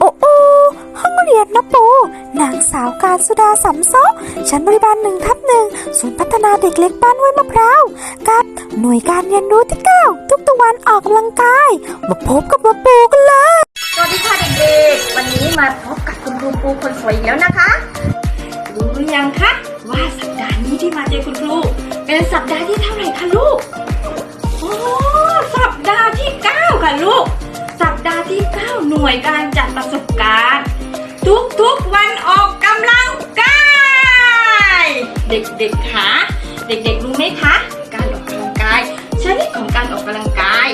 โอ้โอห้องเรียนนะปู นางสาวการสุดาสัมโซชั้นบริบาลหนึ่งทับหนึ่งศูนย์พัฒนาเด็กเล็กบ้านห้วยมะพร้าวกับหน่วยการเรียนรู้ที่เก้าทุกตะวันออกกำลังกาย มาพบกับมาปูกันเลย สวัสดีค่ะเด็กๆ วันนี้มาพบกับคุณครูปูคนสวยอีกแล้วนะคะ รู้หรือยังคะว่าสัปดาห์นี้ที่มาเจอคุณครู เป็นสัปดาห์ที่เท่าไหร่คะลูก น่วยการจัดประสบการณ์ ทุกๆวันออกกำลังกายเด็กๆคะเด็กๆรู้ไหมคะ การออกกำลังกายชนิดของการออกกำลังกาย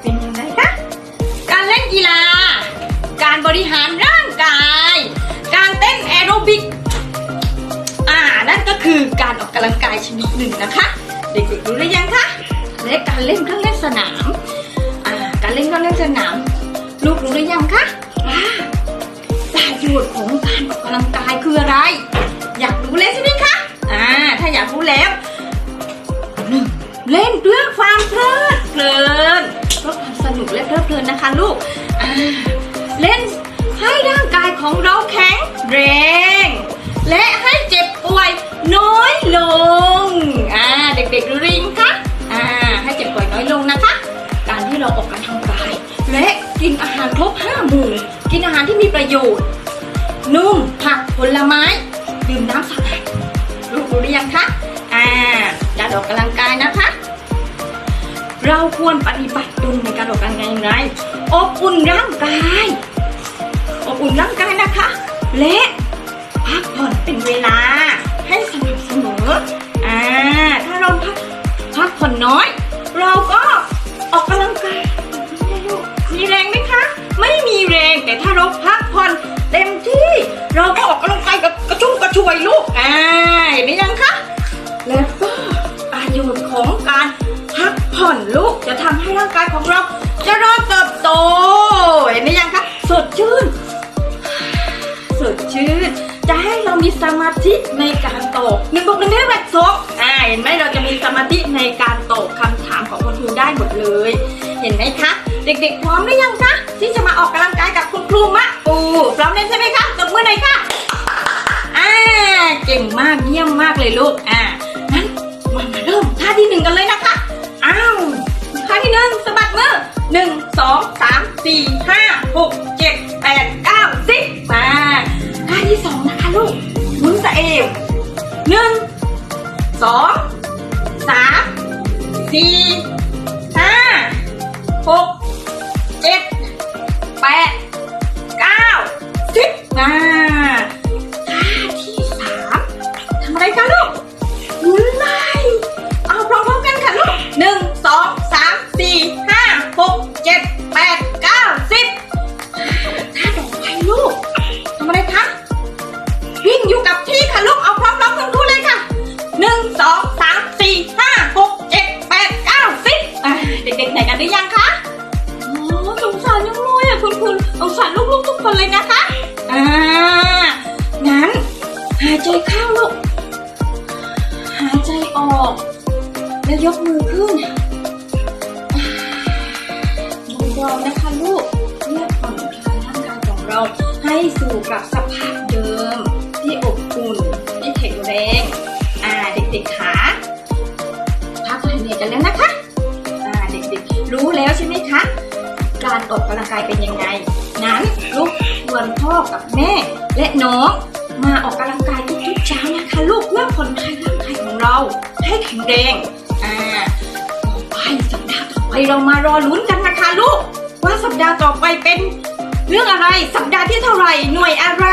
เป็นยังไงคะการเล่นกีฬา การบริหารร่างกาย การเต้นแอโรบิกอ่านั่นก็คือการออกกำลังกายชนิดหนึ่งนะคะ เด็กๆรู้หรือยังคะและการเล่นเครื่องเล่นสนาม อ่า การเล่นเครื่องเล่นสนาม ลูกรู้หรือยังคะว่าประโยชน์ของการออกกำลังกายคืออะไร อยากรู้แล้วใช่ไหมคะอ่าถ้าอยากรู้แล้วหนึ่งเล่นเพื่อความเพลิดเพลินเพื่อความสนุกและเพลิดเพลินนะคะลูกอ่าเล่นให้ร่างกายของเราแข็งแรง และให้เจ็บป่วยน้อยลง ประโยชน์ นุ่มผักผลไม้ ดื่มน้ำสะอาดรู้หรือยังคะ อ่าการออกกำลังกายนะคะ เราควรปฏิบัติตนในการออกกำลังกายอย่างไรอบอุ่นร่างกายอบอุ่นร่างกายนะคะ และพักผ่อนเป็นเวลาให้สม่ำเสมออ่าถ้าเราพักพักผ่อนน้อย เราก็ออกกำลังกายมีแรงไหมคะ ไม่มีแรงแต่ถ้าเราพัก ผ่อนเต็มที่ เราก็ออกกำลังกายกับกระชุ่มกระชวยลูกอ่าเห็นไหมยังคะ แล้วก็ประโยชน์ของการพักผ่อนลูกจะทำให้ร่างกายของเราเจริญเติบโตเห็นไหมยังคะสดชื่นสดชื่นจะให้เรามีสมาธิในการตอบหนึ่งบวกหนึ่งได้แบบสองอ่าเห็นไหมเราจะมีสมาธิในการตอบคำถามของคุณครูได้หมดเลย เห็นไหมคะ เด็กๆพร้อมหรือยังคะ พร้อมแล้วใช่ไหมคะตบมือหน่อยค่ะอ่าเก่งมากเยี่ยมมากเลยลูกอ่างั้นมามาเริ่มท่าที่หนึ่งกันเลยนะคะอ้าวท่าที่หนึ่งสะบัดมือหนึ่งสองสามสี่ห้าหกเจ็ดแปดเก้าสิบมาท่าที่สองนะคะลูกหมุนสะเอวหนึ่งสองสามสี่ คุณคุณสงสารลูกๆทุกคนเลยนะคะ อ่า งั้น หายใจเข้าลูก หายใจออก แล้วยกมือขึ้นเรานะคะลูกเรียกผ่อนคลายร่างกายของเราให้สู่กับสภาพ ออกกำลังกายเป็นยังไง นั้นลูกชวนพ่อกับแม่ และน้องมาออกกำลังกายทุกๆเช้านะคะลูกเพื่อผ่อนคลายร่างกายของเรา ให้แข็งแรงอ่าต่อไปสัปดาห์ต่อไปเรามารอลุ้นกันนะคะลูก ว่าสัปดาห์ต่อไปเป็น เรื่องอะไรสัปดาห์ที่เท่าไหร่หน่วยอะไร